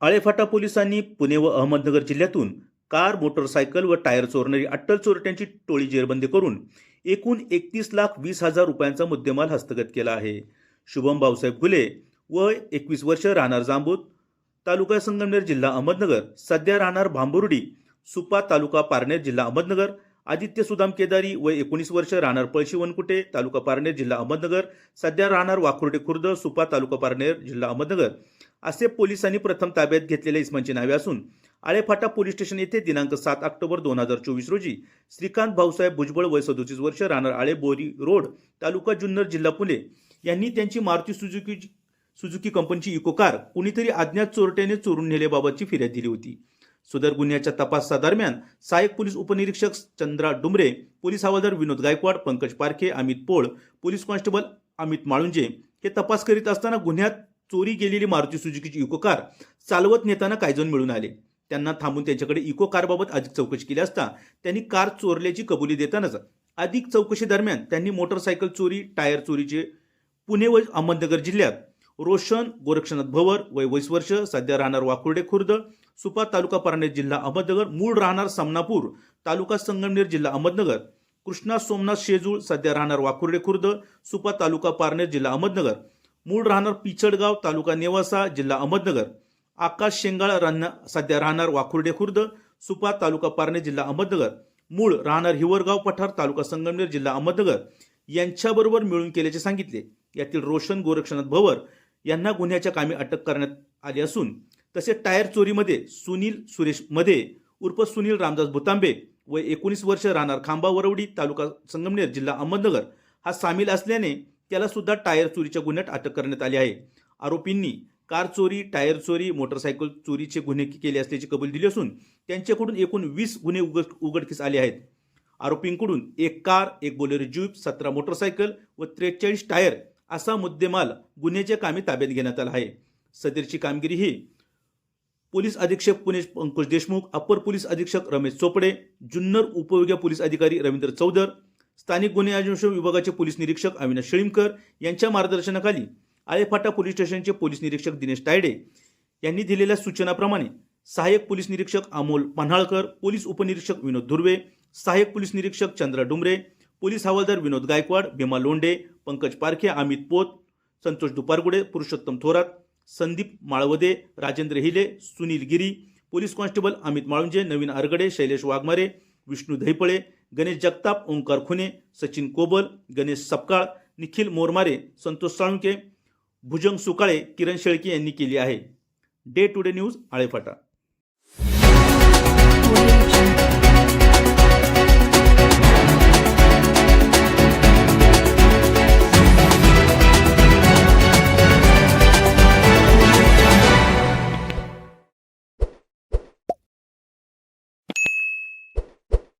आळेफाटा पोलिसांनी पुणे व अहमदनगर जिल्ह्यातून कार मोटरसायकल व टायर चोरणारी अट्टल चोरट्यांची टोळी जेरबंदी करून एकूण एकतीस लाख वीस हजार रुपयांचा मुद्देमाल हस्तगत केला आहे. शुभम भाऊसाहेब घुले व एकवीस वर्ष राहणार जांबूत तालुका संगमनेर जिल्हा अहमदनगर. सध्या राहणार भांबुर्डी सुपा तालुका पारनेर जिल्हा अहमदनगर. आदित्य सुदाम केदारी व एकोणीस वर्ष राहणार पळशी वनकुटे तालुका पारनेर जिल्हा अहमदनगर. सध्या राहणार वाखुर्डे खुर्द सुपा तालुका पारनेर जिल्हा अहमदनगर. असे पोलिसांनी प्रथम ताब्यात घेतलेल्या इसमांची नावे असून आळेफाटा पोलीस स्टेशन येथे दिनांक सात ऑक्टोबर दोन हजार चोवीस रोजी श्रीकांत भाऊसाहेब भुजबळ वय सदोतीस वर्ष राहणार आळे बोरी रोड तालुका जुन्नर जिल्हा पुणे. यांनी त्यांची मारुती सुझुकी सुझुकी कंपनीची इको कार कुणीतरी अज्ञात चोरट्याने चोरून नेल्याबाबतची फिर्याद दिली होती. सदर गुन्ह्याच्या तपासादरम्यान सहाय्यक पोलीस उपनिरीक्षक चंद्रा डुमरे पोलीस हवालदार विनोद गायकवाड पंकज पारखे अमित पोळ पोलीस कॉन्स्टेबल अमित माळुंजे हे तपास करीत असताना गुन्ह्यात चोरी गेलेली मारुती सुजुकीची इको कार चालवत नेताना कायजोन मिळून आले. त्यांना थांबून त्यांच्याकडे इको कारबाबत अधिक चौकशी केली असता त्यांनी कार चोरल्याची कबुली देतानाच अधिक चौकशी दरम्यान त्यांनी मोटरसायकल चोरी टायर चोरीचे पुणे व अहमदनगर जिल्ह्यात रोशन गोरक्षनाथ भवर वय वीस वर्ष सध्या राहणार वाकुर्डे खुर्द सुपा तालुका पारनेर जिल्हा अहमदनगर मूळ राहणार समनापूर तालुका संगमनेर जिल्हा अहमदनगर कृष्णा सोमनाथ शेजूळ सध्या राहणार वाकुर्डे खुर्द सुपा तालुका पारनेर जिल्हा अहमदनगर मूळ राहणार पिचडगाव तालुका नेवासा जिल्हा अहमदनगर. आकाश शेंगाळ राहणार सध्या राहणार वाखुर्डे खुर्द सुपा तालुका पारणे जिल्हा अहमदनगर. मूळ राहणार हिवरगाव पठार तालुका संगमनेर जिल्हा अहमदनगर. यांच्याबरोबर मिळून केल्याचे सांगितले. यातील रोशन गोरक्षनाथ भवर यांना गुन्ह्याच्या कामी अटक करण्यात आली असून तसेच टायर चोरीमध्ये सुनील सुरेशमध्ये उर्फ सुनील रामदास भुतांबे व एकोणीस वर्ष राहणार खांबा वरवडी तालुका संगमनेर जिल्हा अहमदनगर. हा सामील असल्याने त्याला सुद्धा टायर चोरीच्या गुन्ह्यात अटक करण्यात आली आहे. आरोपींनी कार चोरी टायर चोरी मोटरसायकल चोरीचे गुन्हे केले असल्याची कबुली दिली असून त्यांच्याकडून एकूण वीस गुन्हे उघड उघडकीस आले आहेत. आरोपींकडून एक कार एक बोलेरो ज्यूप सतरा मोटरसायकल व त्रेचाळीस टायर असा मुद्देमाल गुन्ह्याच्या कामी ताब्यात घेण्यात आला आहे. सदरची कामगिरी ही पोलीस अधीक्षक पुणे पंकज देशमुख अप्पर पोलीस अधीक्षक रमेश चोपडे जुन्नर उपविभागीय पोलीस अधिकारी रवींद्र चौधर स्थानिक गुन्हे अन्वेषण विभागाचे पोलीस निरीक्षक अविनाश शेळीमकर यांच्या मार्गदर्शनाखाली आळेफाटा पोलीस स्टेशनचे पोलीस निरीक्षक दिनेश तायडे यांनी दिलेल्या सूचनाप्रमाणे सहाय्यक पोलीस निरीक्षक अमोल पन्हाळकर पोलीस उपनिरीक्षक विनोद धुर्वे सहाय्यक पोलीस निरीक्षक चंद्र डुमरे पोलीस हवालदार विनोद गायकवाड भीमा लोंडे पंकज पारखे अमित पोत संतोष दुपारगुडे पुरुषोत्तम थोरात संदीप माळवदे राजेंद्र हिले सुनील गिरी पोलीस कॉन्स्टेबल अमित माळुंजे नवीन आरगडे शैलेश वाघमारे विष्णू धैपळे गणेश जगताप ओंकार खुने सचिन कोबल गणेश सपकाळ निखिल मोरमारे संतोष साळुंके भुजंग सुकाळे किरण शेळके यांनी केली आहे. Day to day news Alephata.